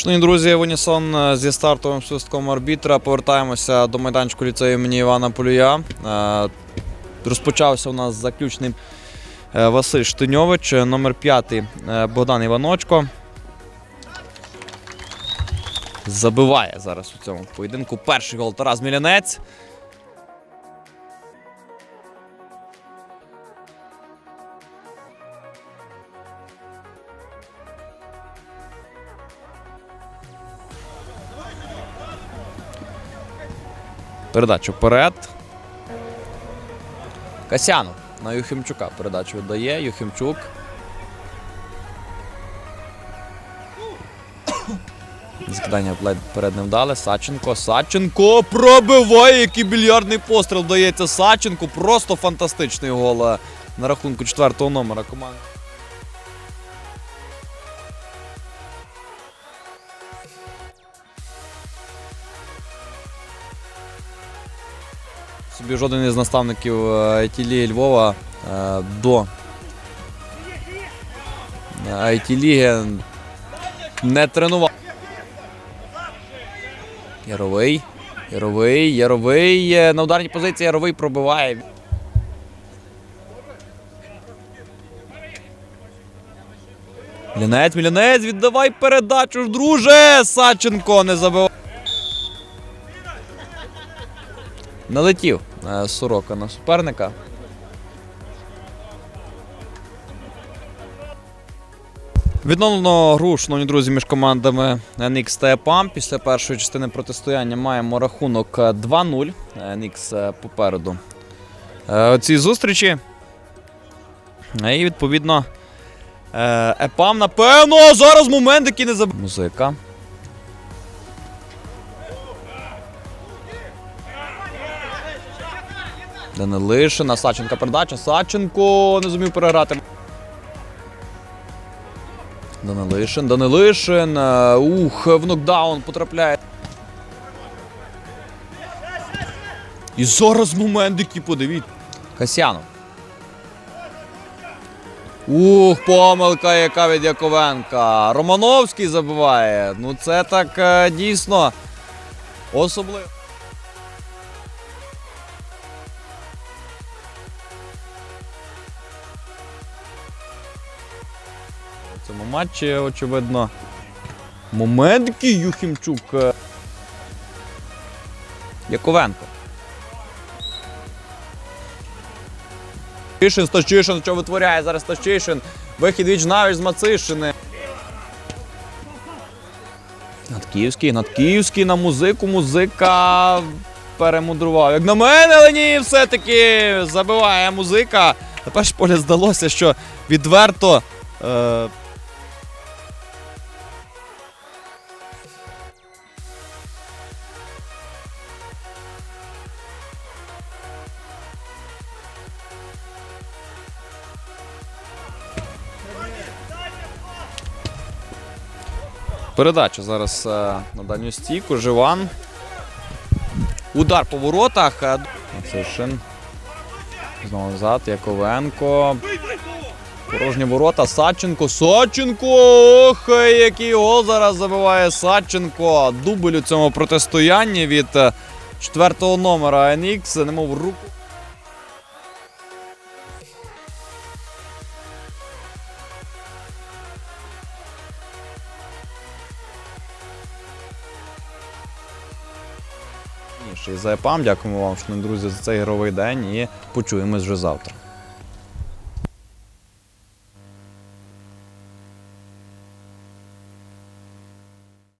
Шановні друзі, Венісон е, зі стартовим свистком арбітра повертаємося до майданчику ліцею імені Івана Полюя. Е, Розпочався у нас заключний е, Василь Штиньович, номер 5 Богдан Іваночко. Забиває зараз у цьому поєдинку. Перший гол Тарас Мілянець. Передачу вперед. Касянов на Юхимчука передачу віддає. Юхимчук. Закидання перед ним дали. Саченко. Саченко пробиває, який більярдний постріл вдається Саченко. Просто фантастичний гол е, на рахунку четвертого номера команди. Собі жоден із наставників IT-ліги Львова е, до IT-ліги не тренував. Яровий. Яровий, Яровий. е, На ударній позиції Яровий пробиває. Мілянець, Мілянець, віддавай передачу, друже! Саченко не забиває. Налетів е, Сорока на суперника. Відновлено гру, шановні друзі, між командами NX та EPAM. Після першої частини протистояння маємо рахунок е, 2-0. NX е, попереду е, цій зустрічі. Е, І відповідно е, EPAM, напевно, зараз момент, який не заб... Музика. Данилишина, Саченка передача. Саченко не зумів переграти. Данилишин, Данилишин. е, Ух, в нокдаун потрапляє. І зараз момент, який подивіть. Касянов. Ух, помилка, яка від Яковенка. Романовський забиває. Ну це так е, дійсно особливо. Цьому матчі, очевидно, момент який Юхімчук. Яковенко. Стачишин, Стачишин, що витворяє зараз Стачишин. Вихід віч навіть з Мацишини. Надкиївський, Надкиївський на музику, музика перемудрував. Як на мене, але ні, все-таки забиває музика. Тепер ж полі здалося, що відверто. Е, Передача зараз е, на дальню стійку. Живан. Удар по воротах. е, Знову назад. Яковенко. Порожні ворота. Садченко. Садченко! Ох, який гол зараз забиває Садченко. Дубль у цьому протистоянні від е, четвертого номера NX. Немов руку. Й за ЕПАМ. Дякуємо вам, шановні друзі, за цей ігровий день і почуємось вже завтра.